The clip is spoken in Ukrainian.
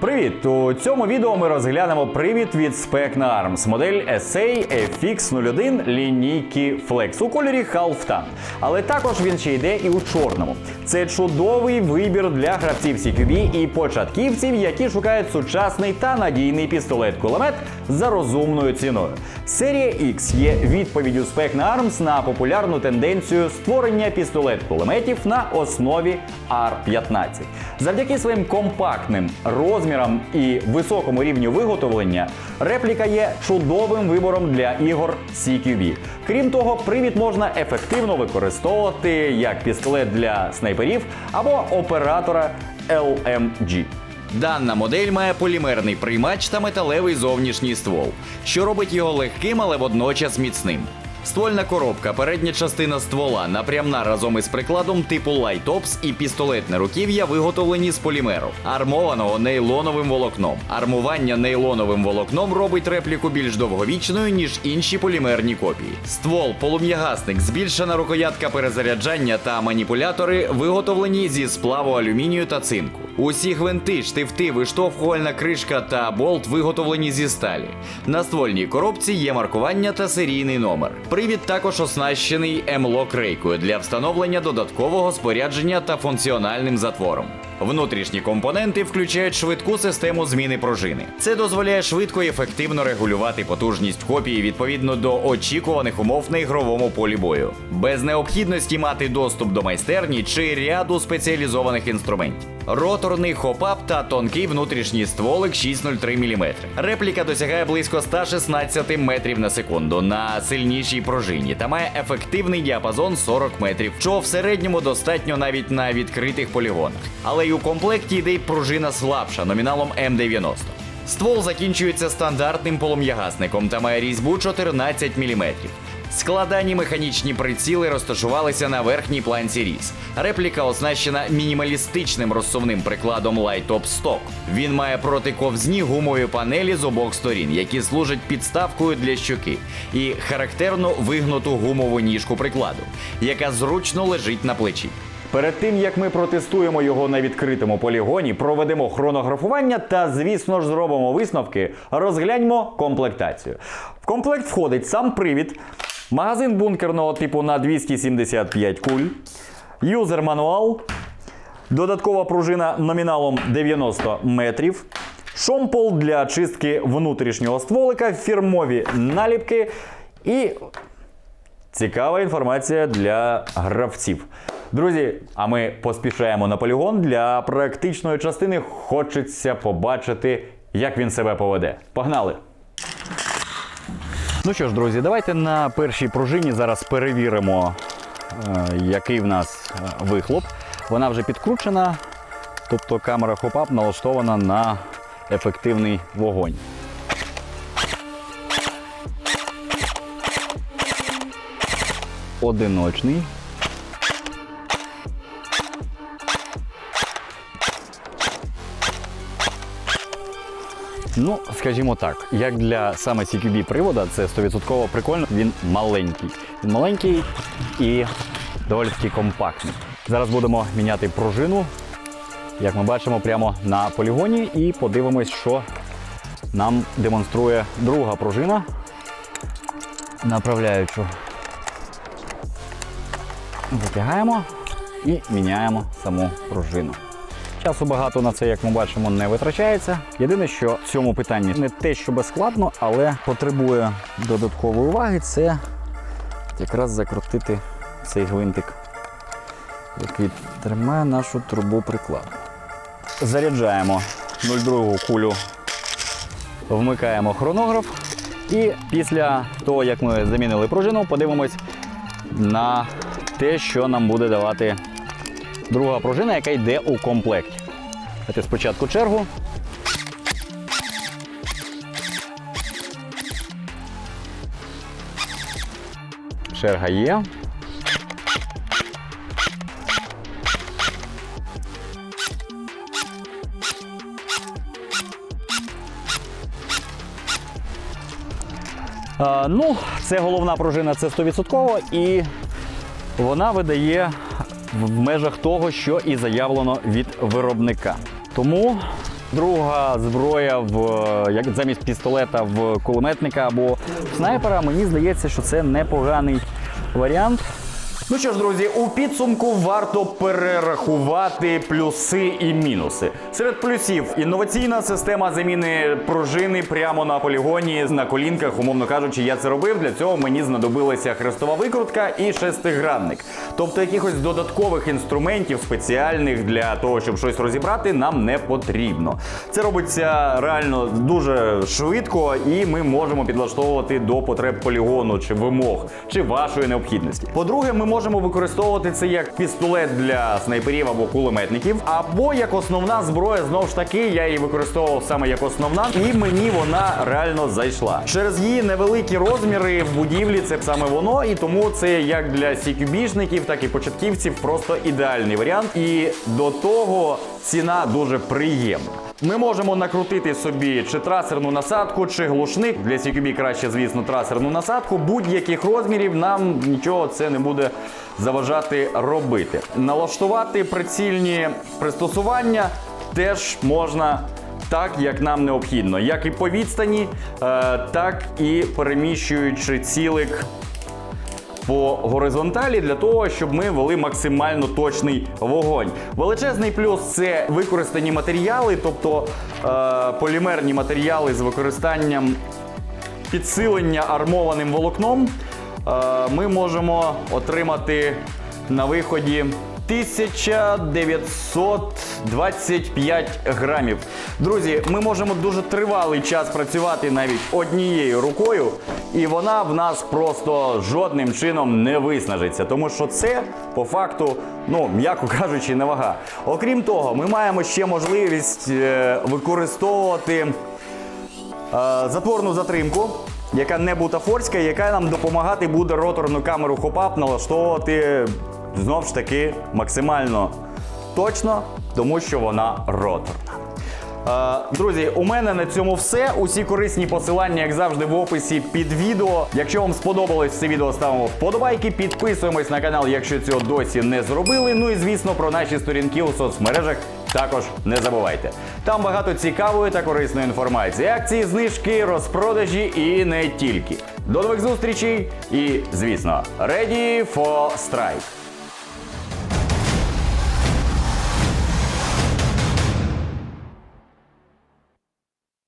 Привіт! У цьому відео ми розглянемо привід від Spec Arms, модель SA FX01 лінійки Flex у кольорі Half-Tan. Але також він ще йде і у чорному. Це чудовий вибір для гравців CQB і початківців, які шукають сучасний та надійний пістолет-кулемет за розумною ціною. Серія X є відповіддю Spec Arms на популярну тенденцію створення пістолет-кулеметів на основі R15. Завдяки своїм компактним розмірам і високому рівню виготовлення, репліка є чудовим вибором для ігор CQB. Крім того, привід можна ефективно використовувати як пістолет для снайперів або оператора LMG. Дана модель має полімерний приймач та металевий зовнішній ствол, що робить його легким, але водночас міцним. Ствольна коробка, передня частина ствола, напрямна разом із прикладом типу Light Ops і пістолетне руків'я виготовлені з полімеру, армованого нейлоновим волокном. Армування нейлоновим волокном робить репліку більш довговічною, ніж інші полімерні копії. Ствол, полум'ягасник, збільшена рукоятка перезаряджання та маніпулятори виготовлені зі сплаву алюмінію та цинку. Усі гвинти, штифти, виштовхувальна кришка та болт виготовлені зі сталі. На ствольній коробці є маркування та серійний номер. Привід також оснащений емло-крейкою для встановлення додаткового спорядження та функціональним затвором. Внутрішні компоненти включають швидку систему зміни пружини. Це дозволяє швидко і ефективно регулювати потужність копії відповідно до очікуваних умов на ігровому полі бою, без необхідності мати доступ до майстерні чи ряду спеціалізованих інструментів. Роторний хопап та тонкий внутрішній стволик 603 мм. Репліка досягає близько 116 метрів на секунду на сильнішій пружині та має ефективний діапазон 40 метрів, чого в середньому достатньо навіть на відкритих полігонах. Але й у комплекті йде й пружина слабша номіналом М90. Ствол закінчується стандартним полум'ягасником та має різьбу 14 мм. Складані механічні приціли розташувалися на верхній планці різ. Репліка оснащена мінімалістичним розсувним прикладом Light Top Stock. Він має протиковзні гумові панелі з обох сторін, які служать підставкою для щоки, і характерну вигнуту гумову ніжку прикладу, яка зручно лежить на плечі. Перед тим як ми протестуємо його на відкритому полігоні, проведемо хронографування та, звісно ж, зробимо висновки, розгляньмо комплектацію. В комплект входить сам привід, магазин бункерного типу на 275 куль, юзер-мануал, додаткова пружина номіналом 90 метрів. Шомпол для чистки внутрішнього стволика, фірмові наліпки і Цікава інформація для гравців. Друзі, а ми поспішаємо на полігон. Для практичної частини хочеться побачити, як він себе поведе. Погнали! Ну що ж, друзі, давайте на першій пружині зараз перевіримо, е, який в нас е, вихлоп. Вона вже підкручена, тобто камера хопап налаштована на ефективний вогонь. Одиночний. Ну, скажімо так, як для саме CQB привода, це 100% прикольно. Він маленький. Він маленький і доволі таки компактний. Зараз будемо міняти пружину, як ми бачимо, прямо на полігоні, і подивимось, що нам демонструє друга пружина, направляючу. Затягаємо і міняємо саму пружину. Часу багато на це, як ми бачимо, не витрачається. Єдине, що в цьому питанні не те, що складно, але потребує додаткової уваги, це якраз закрутити цей гвинтик, який тримає нашу трубу прикладу. Заряджаємо 0,2 кулю, вмикаємо хронограф. І після того, як ми замінили пружину, подивимось на те, що нам буде давати друга пружина, яка йде у комплекті. Давайте спочатку чергу. Черга є. Ну, це головна пружина, це 100% і вона видає в межах того, що і заявлено від виробника. Тому друга зброя в е, як замість пістолета в кулеметника або снайпера. Мені здається, що це непоганий варіант. Ну що ж, друзі, у підсумку варто перерахувати плюси і мінуси. Серед плюсів інноваційна система заміни пружини прямо на полігоні на колінках, умовно кажучи, я це робив. Для цього мені знадобилася хрестова викрутка і шестигранник. Тобто якихось додаткових інструментів спеціальних для того, щоб щось розібрати, нам не потрібно. Це робиться реально дуже швидко, і ми можемо підлаштовувати до потреб полігону чи вимог, чи вашої необхідності. По-друге, ми можемо використовувати це як пістолет для снайперів або кулеметників, або як основна зброя. Знову ж таки, я її використовував саме як основна, і мені вона реально зайшла. Через її невеликі розміри в будівлі це саме воно, і тому це як для CQB-шників, так і початківців просто ідеальний варіант. І до того ціна дуже приємна. Ми можемо накрутити собі чи трасерну насадку, чи глушник. Для CQB краще, звісно, трасерну насадку. Будь-яких розмірів нам нічого це не буде заважати робити. Налаштувати прицільні пристосування теж можна. Так, як нам необхідно, як і по відстані, е, так і переміщуючи цілик по горизонталі для того, щоб ми вели максимально точний вогонь. Величезний плюс це використані матеріали, тобто е, полімерні матеріали з використанням підсилення армованим волокном. Е, ми можемо отримати на виході 1925 грамів. Друзі, ми можемо дуже тривалий час працювати навіть однією рукою, і вона в нас просто жодним чином не виснажиться, тому що це по факту, ну м'яко кажучи, не вага. Окрім того, ми маємо ще можливість е, використовувати е, затворну затримку, яка не бутафорська, яка нам допомагати буде роторну камеру хопап налаштовувати знов ж таки максимально точно, тому що вона роторна. Е, Друзі, у мене на цьому все. Усі корисні посилання, як завжди, в описі під відео. Якщо вам сподобалось це відео, ставимо вподобайки, підписуємось на канал, якщо цього досі не зробили. Ну і звісно, про наші сторінки у соцмережах також не забувайте. Там багато цікавої та корисної інформації. Акції, знижки, розпродажі і не тільки. До нових зустрічей і, звісно, ready for strike!